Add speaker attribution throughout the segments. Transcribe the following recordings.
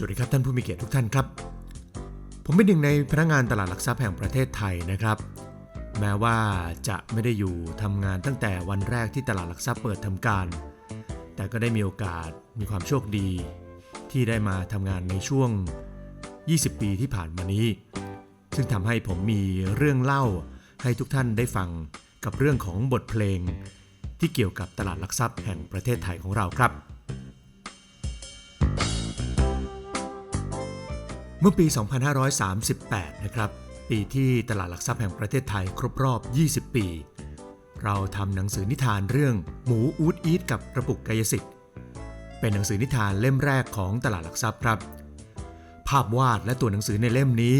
Speaker 1: สวัสดีครับท่านผู้มีเกียรติทุกท่านครับ ผมเป็นหนึ่งในพนักงานตลาดหลักทรัพย์แห่งประเทศไทยนะครับ แม้ว่าจะไม่ได้อยู่ทำงานตั้งแต่วันแรกที่ตลาดหลักทรัพย์เปิดทำการ แต่ก็ได้มีโอกาสมีความโชคดี ที่ได้มาทำงานในช่วง 20 ปีที่ผ่านมานี้ ซึ่งทำให้ผมมีเรื่องเล่าให้ทุกท่านได้ฟังกับเรื่องของบทเพลง ที่เกี่ยวกับตลาดหลักทรัพย์แห่งประเทศไทยของเราครับ เมื่อปี 2538 นะครับ ปีที่ตลาดหลักทรัพย์แห่งประเทศไทยครบรอบ 20 ปี เราทำหนังสือนิทานเรื่องหมูอูดอีทกับกระปุกกายสิทธิ์ เป็นหนังสือนิทานเล่มแรกของตลาดหลักทรัพย์ครับ ภาพวาดและตัวหนังสือในเล่มนี้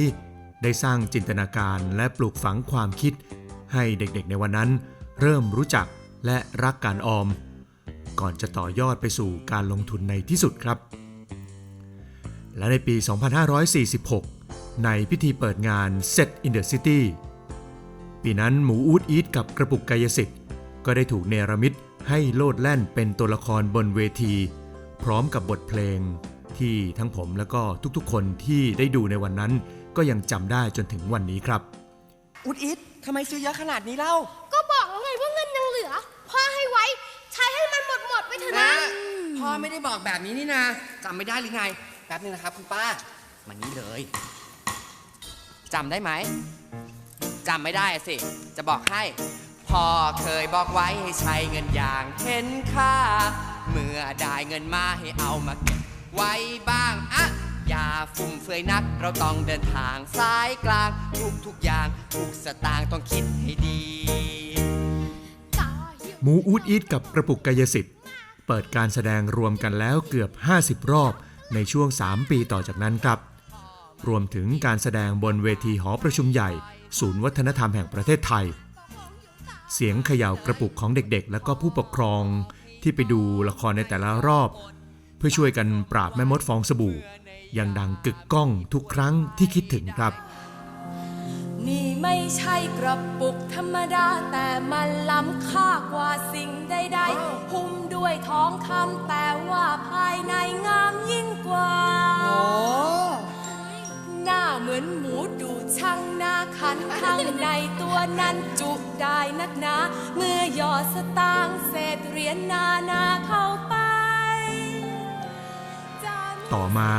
Speaker 1: ได้สร้างจินตนาการและปลูกฝังความคิด ให้เด็กๆในวันนั้น เริ่มรู้จักและรักการออม ก่อนจะต่อยอดไปสู่การลงทุนในที่สุดครับ และในปี 2546 ในพิธีเปิดงาน Set in the City ปีนั้นหมูอูดอีทกับกระปุกกายสิทธิ์ก็ได้ถูกเนรมิตให้โลดแล่นเป็นตัวละครบนเวที พร้อมกับบทเพลง ที่ทั้งผมและก็ทุกๆ คนที่ได้ดูในวันนั้น ก็ยังจำได้จนถึงวันนี้ครับ
Speaker 2: อุดอิดทำไมซื้อเยอะขนาดนี้เล่า
Speaker 3: ก็บอกแล้วไงว่าเงินยังเหลือพ่อให้ไว้ ใช้ให้มันหมดหมดๆไปเถอะนะ
Speaker 2: พ่อไม่ได้บอกแบบนี้นี่นะจำไม่ได้หรือไง แป๊บนึงนะครับคุณป้า มานี้เลยจำได้ไหมจำไม่ได้อะสิ จะบอกให้พ่อเคยบอกไว้ให้ใช้เงินอย่างเห็นค่า เมื่อได้เงินมาให้เอามาเก็บไว้บ้างอะอย่าฟุ่มเฟือยนัก เราต้องเดินทางสายกลาง ทุกทุกๆอย่าง ทุกสตางค์ต้องคิดให้ดี
Speaker 1: หมูอูดอีทกับกระปุกกายสิทธิ์ เปิดการแสดงรวมกันแล้วเกือบ 50 รอบ ในช่วง 3 ปีต่อจากนั้นครับ รวมถึงการแสดงบนเวทีหอประชุมใหญ่ ศูนย์วัฒนธรรมแห่งประเทศไทย เสียงเขย่ากระปุกของเด็กๆ และก็ผู้ปกครองที่ไปดูละครในแต่ละรอบ เพื่อช่วยกันปราบแม่มดฟองสบู่ ยังดังกึกก้องทุกครั้งที่คิดถึงครับ
Speaker 4: นี่ไม่ใช่กระปุกธรรมดาแต่มันล้ำค่ากว่าสิ่งใดๆ ด้วยท้องคำแต่ว่าภายในงามยิ่งกว่า หน้าเหมือนหมูดูช่างหน้าขันข้างในตัวนั้นจุได้นักหนาเมื่อหยอดสตางค์เศษเหรียญนานาเข้าไป
Speaker 1: ต่อมา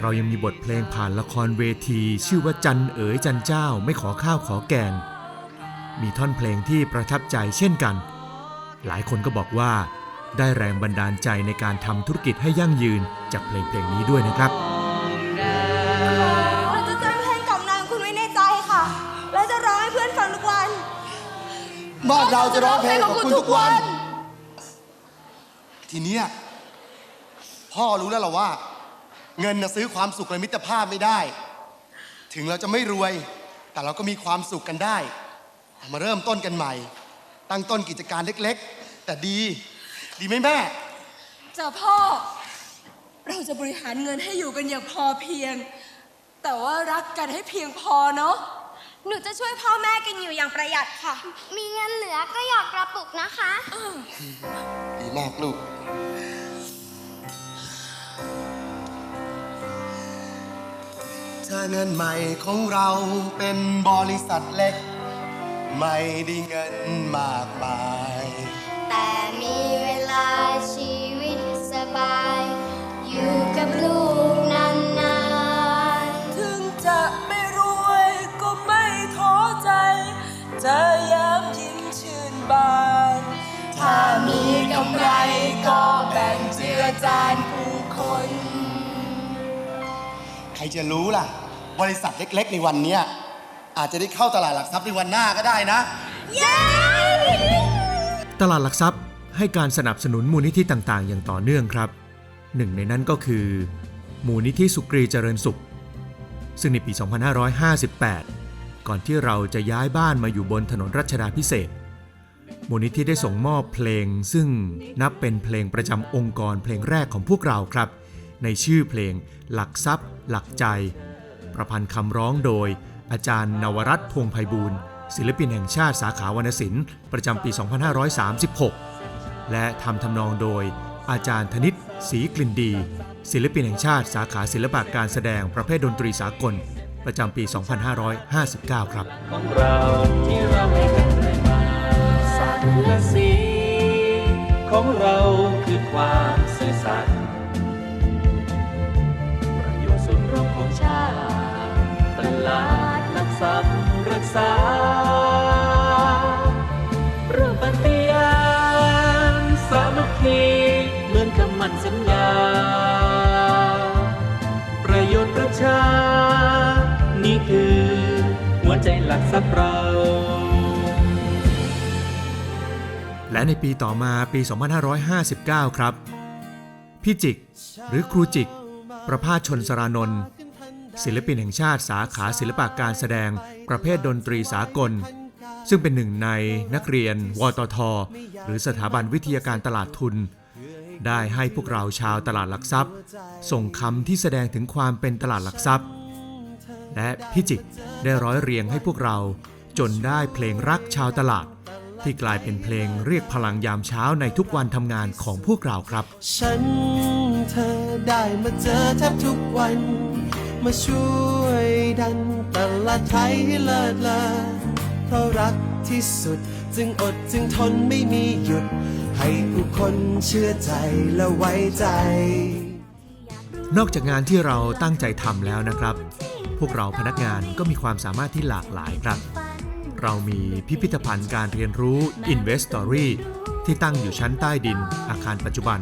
Speaker 1: เรายังมีบทเพลงผ่านละครเวที ชื่อว่าจันเอ๋ยจันเจ้าไม่ขอข้าวขอแกง มีท่อนเพลงที่ประทับใจเช่นกัน หลายคนก็บอกว่า ได้แรงบันดาลใจในการทำธุรกิจให้ยั่งยืนจากเพลงเพลงนี้ด้วยนะครับ
Speaker 3: เราจะจำเพลงกล่อมนางคุณไว้ในใจค่ะ และจะร้องให้เพื่อนฟังทุกวัน
Speaker 5: บ้านเราจะร้องเพลงของคุณทุกวัน ทีเนี้ยพ่อรู้แล้วเหรอว่า เงินน่ะซื้อความสุขและมิตรภาพไม่ได้ ถึงเราจะไม่รวย แต่เราก็มีความสุขกันได้เอามาเริ่มต้นกันใหม่ ตั้งต้นกิจการเล็ก ๆ แต่ดี ดีไหมแม่
Speaker 4: จ้ะพ่อ เราจะบริหารเงินให้อยู่กันอย่างพอเพียง แต่ว่ารักกันให้เพียงพอเนาะ
Speaker 3: หนูจะช่วยพ่อแม่กันอยู่อย่างประหยัดค่ะ มีเงินเหลือก็หยอดกระปุกนะคะ
Speaker 5: ดีมากลูก ถ้าเงินใหม่ของเราเป็นบริษัทเล็ก ไม่ได้เงินมากมาย
Speaker 3: บาย อยู่กับลูกนาน
Speaker 4: ถึงจะไม่รวยก็ไม่ท้อใจ จะย้ำยิ้มชื่นบาน ถ้ามีกำไรก็แบ่งเจือจานผู้คน
Speaker 5: ใครจะรู้ล่ะ บริษัทเล็ก ๆ ในวันเนี้ยอาจจะได้เข้าตลาดหลักทรัพย์ในวันหน้าก็ได้นะ
Speaker 1: ตลาดหลักทรัพย์ ให้การสนับสนุนมูลนิธิต่างๆ อย่างต่อเนื่องครับ หนึ่งในนั้นก็คือ มูลนิธิสุกรีเจริญสุข ซึ่งในปี 2558 ก่อนที่เราจะย้ายบ้านมาอยู่บนถนนรัชดาพิเศษ มูลนิธิได้ส่งมอบเพลง ซึ่งนับเป็นเพลงประจำองค์กรเพลงแรกของพวกเราครับ ในชื่อเพลง หลักทรัพย์ หลักใจ ประพันธ์คำร้องโดย อาจารย์นวรัตน์พวงไพบูลศิลปินแห่งชาติสาขาวรรณศิลป์ประจำปี 2536 และทำทำนองโดย อาจารย์ธนิตศรีกลิ่นดี ศิลปินแห่งชาติสาขาศิลปะการแสดงประเภทดนตรีสากล ประจำปี 2559 ครับ
Speaker 6: ของเราที่เราให้กันเรื่อยมาสัตว์และสีของเราคือความสื่อสัตย์ปร หัวใจหลักเรา
Speaker 1: และในปีต่อมาปี 2559 ครับ พี่จิก หรือครูจิก ประภาสชนสรานนท์ศิลปินแห่งชาติสาขาศิลปะการแสดงประเภทดนตรีสากล ซึ่งเป็นหนึ่งในนักเรียน วตท หรือสถาบันวิทยาการตลาดทุน ได้ให้พวกเราชาวตลาดหลักทรัพย์ ส่งคำที่แสดงถึงความเป็นตลาดหลักทรัพย์ และพี่จิกได้ร้อยเรียงให้พวกเราจนได้เพลงรักชาวตลาด ที่กลายเป็นเพลงเรียกพลังยามเช้าในทุกวันทำงานของพวกเราครับ
Speaker 7: ฉันเธอได้มาเจอแทบทุกวัน มาช่วยดันตลาดไทยให้เลิศเลอเพราะรักที่สุดจึงอดจึงทนไม่มีหยุด ให้ผู้คนเชื่อใจและไว้ใจ
Speaker 1: นอกจากงานที่เราตั้งใจทำแล้วนะครับ พวกเราพนักงานก็มีความสามารถที่หลากหลายครับ เรามีพิพิธภัณฑ์การเรียนรู้ Investory ที่ตั้งอยู่ชั้นใต้ดินอาคารปัจจุบัน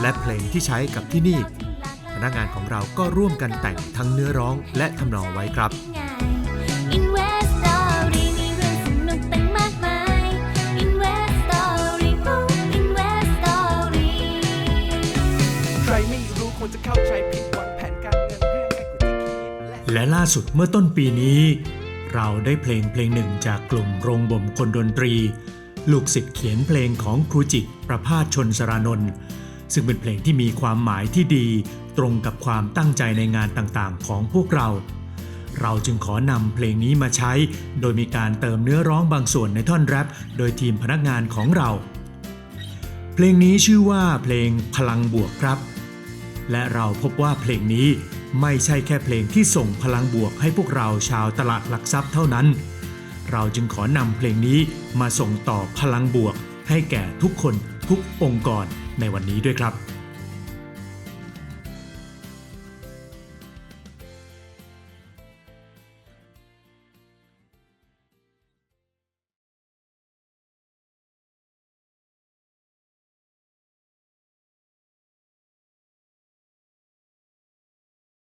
Speaker 1: และเพลงที่ใช้กับที่นี่ พนักงานของเราก็ร่วมกันแต่งทั้งเนื้อร้องและทำนองไว้ครับ
Speaker 3: Invest Story มีเรื่องสนุกตั้งมากมาย Invest Story อู้ Invest Story
Speaker 7: ใครไม่รู้ควรจะเข้าใจผิด
Speaker 1: และล่าสุดเมื่อต้นปีนี้ เราได้เพลงเพลงหนึ่งจากกลุ่มโรงบ่มคนดนตรี ลูกศิษย์เขียนเพลงของครูจิกประพาสชนสรานนท์ซึ่งเป็นเพลงที่มีความหมายที่ดีตรงกับความตั้งใจในงานต่างๆ ของพวกเรา เราจึงขอนำเพลงนี้มาใช้ โดยมีการเติมเนื้อร้องบางส่วนในท่อนแรปโดยทีมพนักงานของเรา เพลงนี้ชื่อว่าเพลงพลังบวกครับ และเราพบว่าเพลงนี้ ไม่ใช่แค่เพลงที่ส่งพลังบวกให้พวกเราชาวตลาดหลักทรัพย์เท่านั้น เราจึงขอนำเพลงนี้มาส่งต่อพลังบวก ให้แก่ทุกคนทุกองค์กรในวันนี้ด้วยครับ